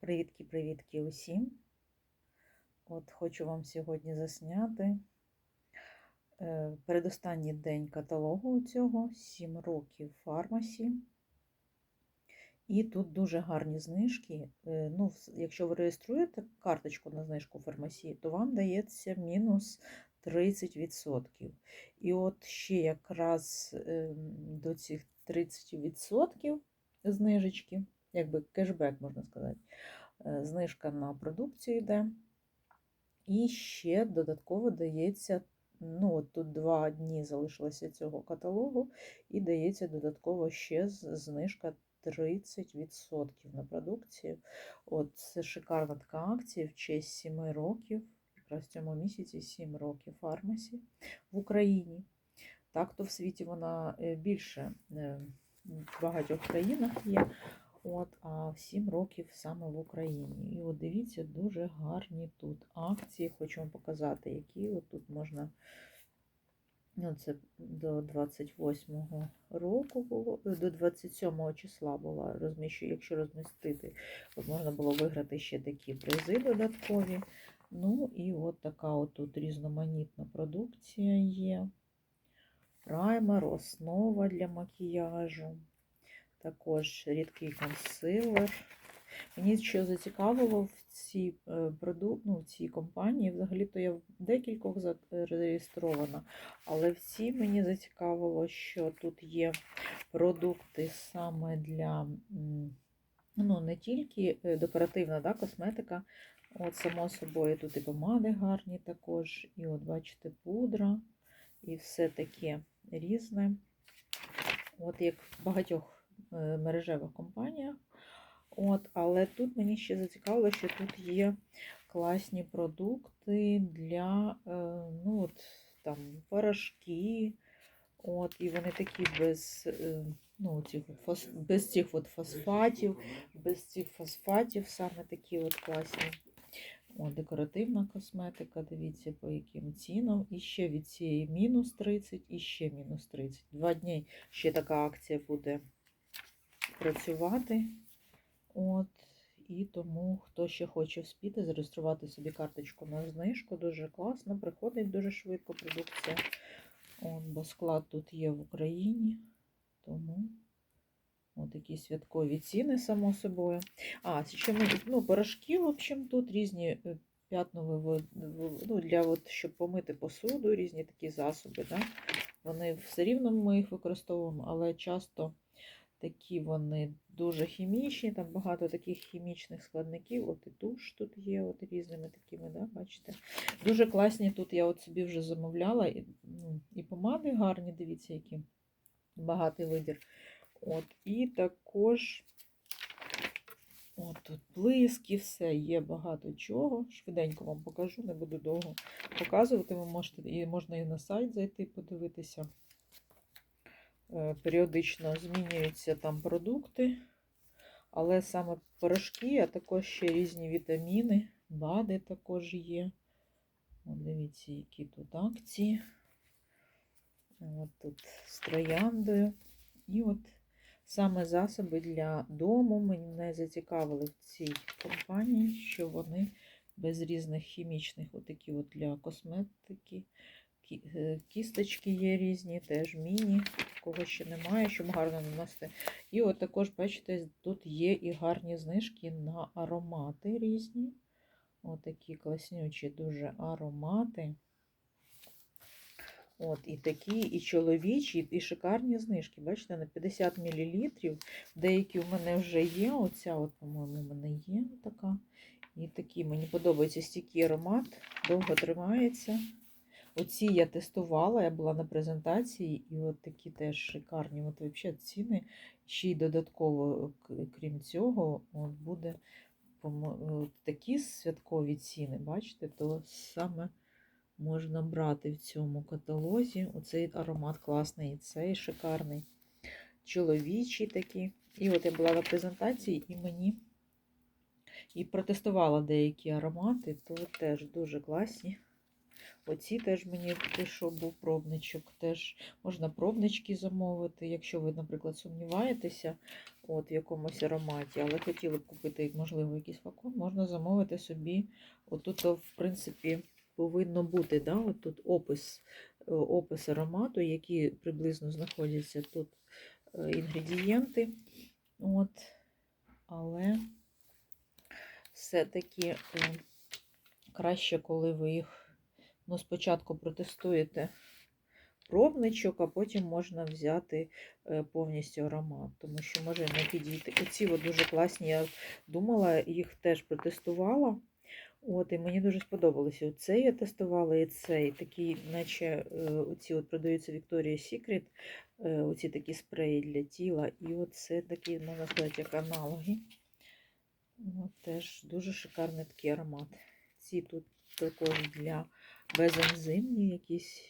Привітки-привітки усім. От хочу вам сьогодні засняти е, передостанній день каталогу цього 7 років фармасі. І тут дуже гарні знижки. Е, Ну, якщо ви реєструєте карточку на знижку в фармасі, то вам дається мінус 30%. І от ще якраз ем, до цих 30% знижечки, якби кешбек, можна сказати, е, знижка на продукцію йде. І ще додатково дається, ну, тут два дні залишилося цього каталогу, і дається додатково ще знижка 30% на продукцію. От це шикарна така акція в честь 7 років, якраз в цьому місяці 7 років фармасі в Україні. Так, то в світі вона е, більше е, в багатьох країнах є. От, а в 7 років саме в Україні. І от дивіться, дуже гарні тут акції. Хочу вам показати, які от тут можна. Ну, це до 28 року було, е, до 27 числа була розміщу, якщо розмістити, от можна було виграти ще такі призи додаткові. Ну і от така от тут різноманітна продукція є. Праймер, основа для макіяжу. Також рідкий консилер. Мені що зацікавило в цій е, проду... ну, в цій компанії, взагалі-то я в декількох зареєстрована, але в цій мені зацікавило, що тут є продукти саме для ну, не тільки е, декоративна да, косметика. От, само собою, тут і помади гарні також, і от бачите, пудра, і все таке різне. От як в багатьох е, мережевих компаніях. От, але тут мені ще зацікавило, що тут є класні продукти для е, ну, от, там, порошки. От, і вони такі без, е, ну, цих без цих от фосфатів, без цих фосфатів саме такі от класні. О, декоративна косметика, дивіться, по яким цінам. І ще від цієї мінус 30, і ще мінус 30. Два дні ще така акція буде працювати. От, і тому, хто ще хоче вспіти, зареєструвати собі карточку на знижку, дуже класно, приходить дуже швидко продукція. От, бо склад тут є в Україні. Тому от такі святкові ціни, само собою. А, ще ми, ну, порошки, в общем, тут різні е, п'ятнові, ну, для от, щоб помити посуду, різні такі засоби. Да? Вони все рівно ми їх використовуємо, але часто такі вони дуже хімічні, там багато таких хімічних складників. От і туш тут є, от різними такими, да, бачите. Дуже класні тут я от собі вже замовляла. І, ну, і помади гарні, дивіться, які багатий вибір. От, І також от тут блиски, все, є багато чого. Швиденько вам покажу, не буду довго показувати. Ви можете, і можна і на сайт зайти, подивитися. Е, Періодично змінюються там продукти, але саме порошки, а також ще різні вітаміни, БАДи також є. Дивіться, які тут акції. От тут з трояндою. І от саме засоби для дому мене зацікавили в цій компанії, що вони без різних хімічних, отакі от для косметики. Е, Кісточки є різні, теж міні, кого ще немає, щоб гарно наносити. І от також, бачите, тут є і гарні знижки на аромати різні. Отакі класнючі дуже аромати. От, і такі, і чоловічі, і шикарні знижки. Бачите, на 50 мл. Деякі у мене вже є. Оця, от, по-моєму, у мене є така. І такі, мені подобається стійкий аромат, довго тримається. Оці я тестувала, я була на презентації, і от такі теж шикарні. От взагалі ціни. Ще й додатково, крім цього, от буде от такі святкові ціни, бачите, то саме можна брати в цьому каталозі. Оцей аромат класний, і цей шикарний. Чоловічий такий. І от я була на презентації, і мені і протестувала деякі аромати, то теж дуже класні. Оці теж мені прийшов був пробничок. Теж можна пробнички замовити, якщо ви, наприклад, сумніваєтеся от, в якомусь ароматі, але хотіли б купити, можливо, якийсь флакон, можна замовити собі. Отут, в принципі, повинно бути да, от опис, е, опис аромату, які приблизно знаходяться тут е, інгредієнти. От. Але все-таки е, краще, коли ви їх ну, спочатку протестуєте пробничок, а потім можна взяти е, повністю аромат, тому що може не підійти. Оці от дуже класні, я думала, їх теж протестувала. От, і мені дуже сподобалося. Оцей я тестувала і цей. Такі, наче е, оці от продаються Victoria's Secret, е, оці такі спреї для тіла. І оце такі, можна сказати, як аналоги. От, теж дуже шикарний такий аромат. Ці тут також для безензимні якісь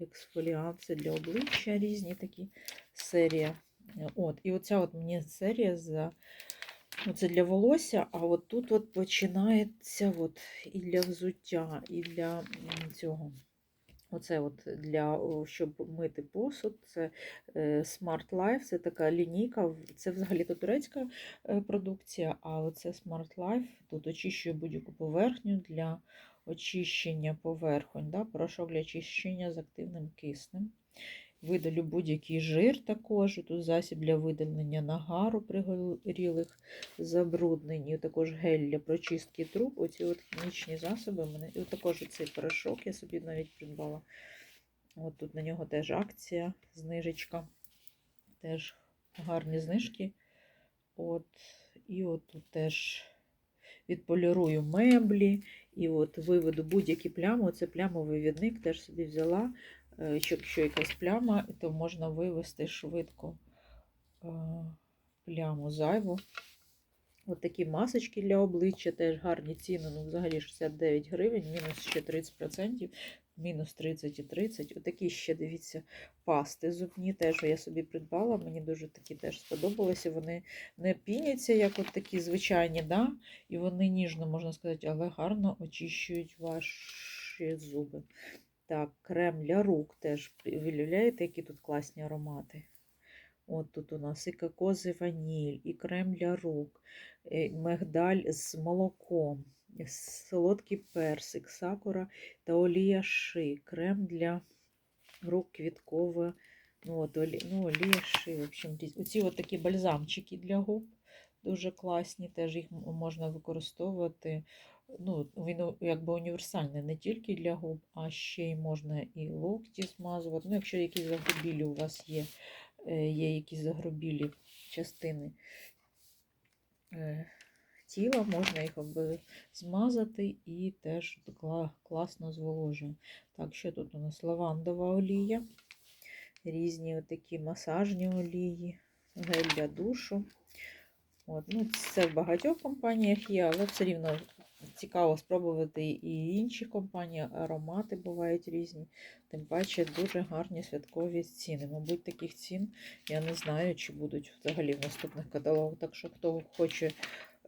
ексфоліанти для обличчя різні такі серія. От, і оця от мені серія за це для волосся, а от тут от починається от і для взуття, і для цього. Оце от для, щоб мити посуд, це е, Smart Life, це така лінійка, це взагалі-то турецька е, продукція, а оце Smart Life тут очищує будь-яку поверхню для очищення поверхонь, да? порошок для очищення з активним киснем. Видалю будь-який жир також. Тут засіб для видалення нагару пригорілих забруднень. Також гель для прочистки труб. Оці от хімічні засоби. Мене... І також цей порошок я собі навіть придбала. От тут на нього теж акція, знижечка. Теж гарні знижки. От. І от тут теж відполірую меблі. І от виведу будь-які плями. Оце плямовий відник теж собі взяла. Е, Якщо якась пляма, то можна вивести швидко е, пляму зайву. От такі масочки для обличчя, теж гарні ціни. Ну, взагалі 69 гривень, мінус ще 30%, мінус 30 і 30. Отакі ще, дивіться, пасти зубні. Теж я собі придбала. Мені дуже такі теж сподобалися. Вони не піняться, як от такі звичайні, да? і вони ніжно, можна сказати, але гарно очищують ваші зуби. Так, крем для рук теж. Виявляєте, які тут класні аромати. От тут у нас і кокос, і ваніль, і крем для рук, і мигдаль з молоком, солодкий персик, сакура та олія ши, крем для рук квіткова, ну, от, олі, ну, олія ши. В общем, оці от такі бальзамчики для губ дуже класні, теж їх можна використовувати. Ну, він якби універсальний не тільки для губ, а ще й можна і локті змазувати. Ну, якщо якісь загрубілі у вас є, е, є якісь загрубілі частини е, тіла, можна їх аби змазати і теж класно зволожує. Так, що тут у нас лавандова олія, різні такі масажні олії, гель для душу. От, ну, це в багатьох компаніях є, але все рівно цікаво спробувати і інші компанії, аромати бувають різні. Тим паче дуже гарні святкові ціни. Мабуть, таких цін я не знаю, чи будуть взагалі в наступних каталогах. Так що, хто хоче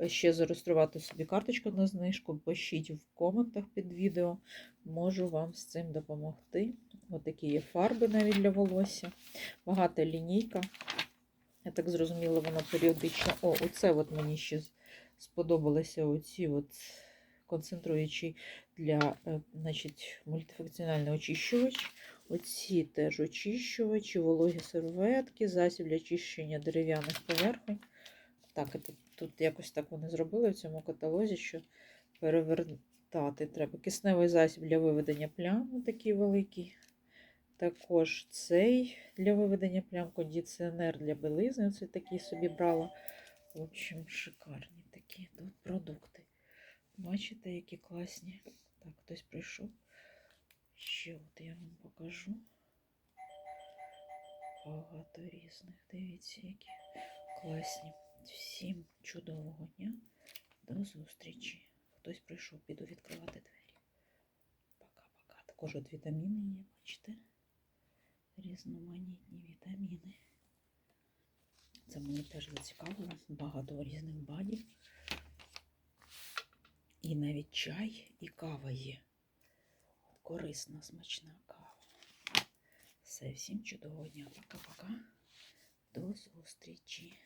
ще зареєструвати собі карточку на знижку, пишіть в коментах під відео. Можу вам з цим допомогти. Отакі є фарби навіть для волосся. Багата лінійка. Я так зрозуміла, вона періодично. О, оце от мені ще сподобалося оці от концентруючі для е, значить, мультифункціональний очищувач. Оці теж очищувачі, вологі серветки, засіб для очищення дерев'яних поверхонь. Так, тут, тут якось так вони зробили в цьому каталозі, що перевертати треба. Кисневий засіб для виведення плям, такий великий. Також цей для виведення плям, кондиціонер для білизни. Це такий собі брала. В общем, шикарні такі тут продукти. Бачите, які класні. Так, хтось прийшов. Ще от я вам покажу. Багато різних. Дивіться, які класні. Всім чудового дня. До зустрічі. Хтось прийшов, піду відкривати двері. Пока-пока. Також от вітаміни є, бачите? Різноманітні вітаміни. Це мені теж зацікавило. Багато різних бадів. І навіть чай і кава є. корисна, смачна кава. Все, всім чудового дня. Пока-пока. До зустрічі.